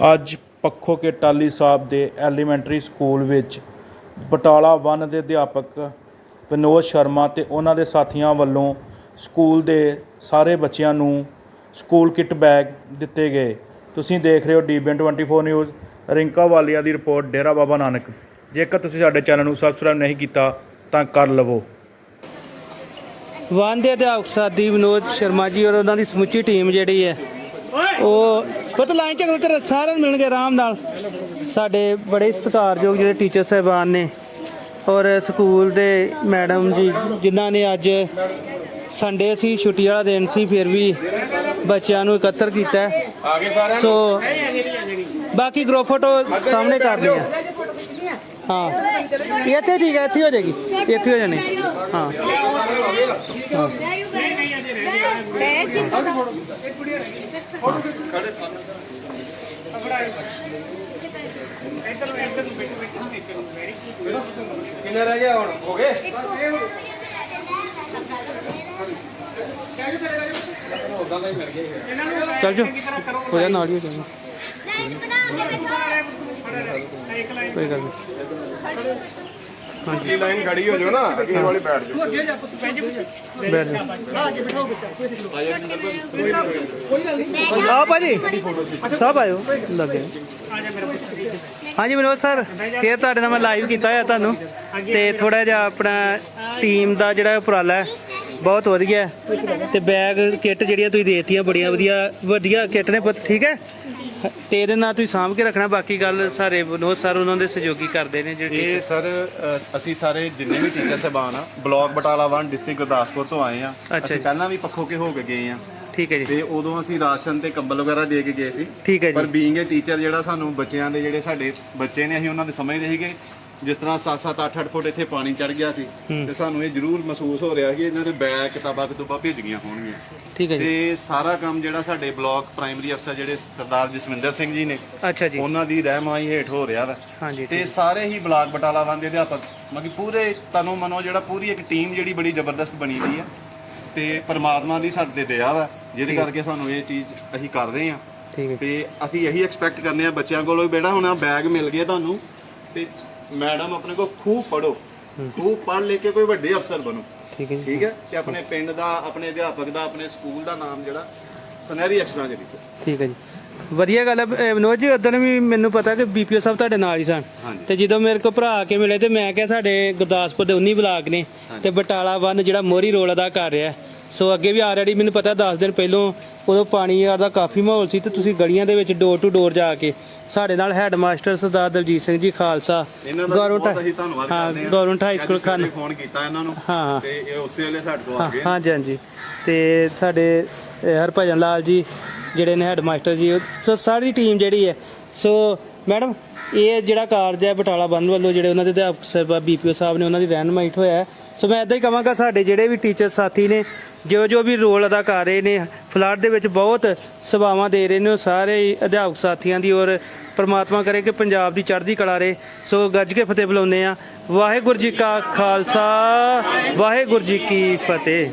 ਅੱਜ ਪੱਖੋ ਕੇ ਟਾਲੀ ਸਾਹਿਬ ਦੇ elementary school ਵਿੱਚ ਬਟਾਲਾ 1 ਦੇ ਅਧਿਆਪਕ ਵਿਨੋਦ ਸ਼ਰਮਾ ਤੇ ਉਹਨਾਂ ਦੇ ਸਾਥੀਆਂ ਵੱਲੋਂ ਸਕੂਲ ਦੇ ਸਾਰੇ ਬੱਚਿਆਂ ਨੂੰ ਸਕੂਲ ਕਿੱਟ ਬੈਗ ਦਿੱਤੇ ਗਏ। ਤੁਸੀਂ ਦੇਖ ਰਹੇ ਹੋ ਡੀਬੀਐਨ 24 ਨਿਊਜ਼, ਰਿੰਕਾ ਵਾਲੀਆ ਦੀ ਰਿਪੋਰਟ, ਡੇਰਾ ਬਾਬਾ ਨਾਨਕ। ਜੇਕਰ ਤੁਸੀਂ ਸਾਡੇ ਚੈਨਲ ਨੂੰ ਸਬਸਕ੍ਰਾਈਬ ਨਹੀਂ ਕੀਤਾ, ਤਾਂ ਕਰ ਲਵੋ। ਵਨ ਦੇ ਅਧਿਆਪਕ ਸਾਦੀ ਵਿਨੋਦ ਸ਼ਰਮਾ ਜੀ ਔਰ ਉਹਨਾਂ ਦੀ ਸਮੁੱਚੀ ਟੀਮ ਜਿਹੜੀ ਹੈ ਉਹ ਪਤਾ ਲਾਈਨ ਚ ਅਗਲੇ ਤੇ ਸਾਰਿਆਂ ਨੂੰ ਮਿਲਣਗੇ ਆਰਾਮ ਨਾਲ। ਸਾਡੇ ਬੜੇ ਸਤਿਕਾਰਯੋਗ ਜਿਹੜੇ ਟੀਚਰ ਸਾਹਿਬਾਨ ਨੇ ਔਰ ਸਕੂਲ ਦੇ ਮੈਡਮ ਜੀ ਜਿਨ੍ਹਾਂ ਨੇ ਅੱਜ ਸੰਡੇ ਸੀ ਛੁੱਟੀ ਵਾਲਾ ਦਿਨ ਸੀ ਫਿਰ ਵੀ ਬੱਚਿਆਂ ਨੂੰ ਇਕੱਤਰ ਕੀਤਾ। ਹੈ। ਸੋ ਬਾਕੀ ਗਰੁੱਪ ਫੋਟੋ ਸਾਹਮਣੇ ਕਰ ਲਈ ਹਾਂ। ਇੱਥੇ ਠੀਕ ਹੈ ਇੱਥੇ ਹੋ ਜਾਏਗੀ। ਇੱਥੇ ਹੋ ਜਾਣੀ। ਹਾਂ। ਹਾਂ ਕਿੰਨੇ ਰਹਿ ਗਏ ਹੁਣ? ਹੋ ਗਏ? ਚੱਲ ਜੋ ਹੋ ਜਾ ਨਾਲ ਹੀ ਹੋ ਜਾਣਾ। ਕੋਈ ਗੱਲ ਨਹੀਂ। ਹਾਂਜੀ। ਲਾਈਨ ਖੜੀ ਹੋ ਜਾਓ ਨਾ ਅੱਗੇ ਵਾਲੀ ਬੈਠ ਜਾਓ। ਬੈਠ ਜਾ ਆ ਭਾਜੀ। ਸਭ ਆਇਓ ਲੱਗੇ। ਹਾਂਜੀ ਵਿਨੋਦ ਸਰ ਇਹ ਤੁਹਾਡੇ ਨਾਲ ਮੈਂ ਲਾਈਵ ਕੀਤਾ ਹੋਇਆ ਤੁਹਾਨੂੰ। ਤੇ ਥੋੜਾ ਜਿਹਾ ਆਪਣਾ ਟੀਮ ਦਾ ਜਿਹੜਾ ਉਪਰਾਲਾ ਹੈ ਬਹੁਤ ਵਧੀਆ ਹੈ। ਤੇ ਬੈਗ ਕਿੱਟ ਜਿਹੜੀਆਂ ਤੁਸੀਂ ਦੇਤੀਆਂ ਬੜੀਆਂ ਵਧੀਆ ਵਧੀਆ ਕਿੱਟ ਨੇ ਪੁੱਤ ਠੀਕ ਹੈ? ਤੇ ਇਹਦੇ ਨਾਲ ਤੁਸੀਂ ਸਾਂਭ ਕੇ ਰੱਖਣਾ ਬਾਕੀ ਗੱਲ ਸਾਰੇ ਵਿਨੋਦ ਸਰ ਉਹਨਾਂ ਦੇ ਸਹਿਯੋਗੀ ਕਰਦੇ ਨੇ ਜਿਹੜੇ ਇਹ ਸਰ ਅ, ਅਸੀਂ ਸਾਰੇ ਜਿੰਨੇ ਵੀ ਟੀਚਰ ਸਾਹਿਬਾਨ ਆ ਬਲਾਕ ਬਟਾਲਾ 1 ਡਿਸਟ੍ਰਿਕਟ ਗੁਰਦਾਸਪੁਰ ਤੋਂ ਆਏ ਆ। ਅੱਛਾ ਅਸੀਂ ਜੀ। ਪਹਿਲਾਂ ਵੀ ਪੱਖੋ ਕੇ ਹੋ ਕੇ ਗਏ ਆ। ਠੀਕ ਹੈ ਜੀ। ਤੇ ਉਦੋਂ ਅਸੀਂ ਰਾਸ਼ਨ ਤੇ ਕੰਬਲ ਵਗੈਰਾ ਦੇ ਕੇ ਗਏ ਸੀ। ਠੀਕ ਹੈ ਪਰ ਜੀ ਬੀਇੰਗ ਏ ਟੀਚਰ ਜਿਹੜਾ ਸਾਨੂੰ ਬੱਚਿਆਂ ਦੇ ਜਿਹੜੇ ਸਾਡੇ ਬੱਚੇ ਨੇ ਅਸੀਂ ਉਹਨਾਂ ਦੇ ਸਮਝਦੇ ਸੀਗੇ। ਜਿਸ ਤਰ੍ਹਾਂ 7-7 8-8 ਫੁੱਟ ਇੱਥੇ ਪਾਣੀ ਚੜ ਗਿਆ ਸੀ। ਤੇ ਸਾਨੂੰ ਇਹ ਜ਼ਰੂਰ ਮਹਿਸੂਸ ਹੋ ਰਿਹਾ ਕਿ ਇਹਨਾਂ ਦੇ ਬੈਗ ਕਿਤਾਬਾਂ ਕਿਤਾਬਾਂ ਭੇਜ ਗਈਆਂ ਹੋਣਗੀਆਂ। ਠੀਕ ਹੈ ਜੀ। ਤੇ ਸਾਰਾ ਕੰਮ ਜਿਹੜਾ ਸਾਡੇ ਬਲਾਕ ਪ੍ਰਾਇਮਰੀ ਅਫਸਰ ਜਿਹੜੇ ਸਰਦਾਰ ਜਸਵਿੰਦਰ ਸਿੰਘ ਜੀ ਨੇ ਅੱਛਾ ਜੀ। ਉਹਨਾਂ ਦੀ ਰਹਿਨਮਾਈ ਹੇਠ ਹੋ ਰਿਹਾ ਵਾ। ਹਾਂਜੀ ਤੇ ਸਾਰੇ ਹੀ ਬਲਾਕ ਬਟਾਲਾ ਵਾਂ ਦੇ ਅਧਿਆਪਕ ਮਤਲਬ ਕਿ ਪੂਰੇ ਤਨੋ ਮਨੋ ਜਿਹੜਾ ਪੂਰੀ ਇੱਕ ਟੀਮ ਜਿਹੜੀ ਬੜੀ ਜ਼ਬਰਦਸਤ ਬਣੀ ਹੋਈ ਹੈ ਤੇ ਪਰਮਾਤਮਾ ਦੀ ਸਾਡੇ ਤੇ ਦਇਆ ਵਾ ਜਿਹਦੇ ਕਰਕੇ ਸਾਨੂੰ ਇਹ ਚੀਜ਼ ਅਸੀਂ ਕਰ ਰਹੇ ਹੈ ਤੇ ਅਸੀਂ ਇਹੀ ਐਕਸਪੈਕਟ ਕਰਨੇ ਆ ਬੱਚਿਆਂ ਕੋਲੋਂ ਵੀ ਬੇਟਾ ਹੁਣ ਬੈਗ ਮਿਲ ਗਿਆ ਤੁਹਾਨੂੰ ਤੇ ਮੈਡਮ ਆਪਣੇ ਕੋਲ ਖੂਬ ਪੜੋ ਖੂਬ ਪੜ੍ਹ ਲੈ ਕੇ ਕੋਈ ਵੱਡੇ ਅਫਸਰ ਬਣੋ। ਠੀਕ ਹੈ ਠੀਕ ਹੈ? ਤੇ ਆਪਣੇ ਪਿੰਡ ਦਾ ਆਪਣੇ ਅਧਿਆਪਕ ਦਾ ਆਪਣੇ ਸਕੂਲ ਦਾ ਨਾਮ ਜਿਹੜਾ ਸੁਨਹਿਰੀ ਅਕਸ਼ਰਾਂ 'ਚ ਲਿਖੋ ਠੀਕ ਹੈ ਜੀ। ਵਧੀਆ ਗੱਲ ਹੈ। ਵਿਨੋਦ ਜੀ ਉਦੋਂ ਵੀ ਮੈਨੂੰ ਪਤਾ ਕਿ ਬੀਪੀਓ ਸਾਹਿਬ ਤੁਹਾਡੇ ਨਾਲ ਹੀ ਸਨ। ਤੇ ਜਦੋਂ ਮੇਰੇ ਕੋਲ ਭਰਾ ਆ ਕੇ ਮਿਲੇ ਤੇ ਮੈਂ ਕਿਹਾ ਸਾਡੇ ਗੁਰਦਾਸਪੁਰ ਦੇ 19 ਬਲਾਕ ਨੇ ਤੇ ਬਟਾਲਾ ਵਨ ਜਿਹੜਾ ਮੋਰੀ ਰੋਲ ਅਦਾ ਕਰ ਰਿਹਾ ਹੈ। ਸੋ ਅੱਗੇ ਵੀ ਆਲਰੇਡੀ ਮੈਨੂੰ ਪਤਾ 10 ਦਿਨ ਪਹਿਲੋਂ ਉਦੋਂ ਪਾਣੀ ਦਾ ਕਾਫੀ ਮਾਹੌਲ ਸੀ ਤੇ ਤੁਸੀਂ ਗਲੀਆਂ ਦੇ ਵਿੱਚ ਡੋਰ ਟੂ ਡੋਰ ਜਾ ਕੇ ਸਾਡੇ ਨਾਲ ਹੈੱਡ ਮਾਸਟਰ ਸਰਦਾਰ ਦਲਜੀਤ ਸਿੰਘ ਜੀ ਖਾਲਸਾ ਧੰਨਵਾਦ ਹਾਂ government high school Khan phone ਕੀਤਾ ਇਹਨਾਂ ਨੂੰ ਹਾਂ। ਤੇ ਇਹ ਉਸੇ ਵੇਲੇ ਸਾਡੇ ਕੋਲ ਆ ਗਏ ਹਾਂਜੀ ਹਾਂਜੀ ਤੇ ਸਾਡੇ ਹਰਭਜਨ ਲਾਲ ਜੀ ਜਿਹੜੇ ਨੇ ਹੈੱਡ ਮਾਸਟਰ ਜੀ ਸੋ ਸਾਰੀ ਟੀਮ ਜਿਹੜੀ ਹੈ ਸੋ ਮੈਡਮ ਇਹ ਜਿਹੜਾ ਕਾਰਜ ਹੈ ਬਟਾਲਾ ਬੰਦ ਵੱਲੋਂ ਜਿਹੜੇ ਉਹਨਾਂ ਦੇ ਅਧਿਆਪਕ ਸਾਹਿਬਾ ਬੀਪੀਓ ਸਾਹਿਬ ਨੇ ਉਹਨਾਂ ਦੀ ਰਹਿਨਮਾਈਟ ਹੋਇਆ। ਸੋ ਮੈਂ ਇਦਾਂ ਹੀ ਕਹਾਂਗਾ ਸਾਡੇ ਜਿਹੜੇ ਵੀ ਟੀਚਰ ਸਾਥੀ ਨੇ ਜੋ ਜੋ ਵੀ ਰੋਲ ਅਦਾ ਕਰ ਰਹੇ ਨੇ, ਫਲਾਟ ਦੇ ਵਿੱਚ ਬਹੁਤ ਸੇਵਾਵਾਂ ਦੇ ਰਹੇ ਨੇ, ਉਹ ਸਾਰੇ ਅਧਿਆਪਕ ਸਾਥੀਆਂ ਦੀ ਔਰ ਪ੍ਰਮਾਤਮਾ ਕਰੇ ਕਿ ਪੰਜਾਬ ਦੀ ਚੜ੍ਹਦੀ ਕਲਾ ਰਹੇ। ਸੋ ਗੱਜ ਕੇ ਫਤਿਹ ਬੁਲਾਉਂਦੇ ਆ ਵਾਹਿਗੁਰੂ ਜੀ ਕਾ ਖਾਲਸਾ, ਵਾਹਿਗੁਰੂ ਜੀ ਕੀ ਫਤਿਹ।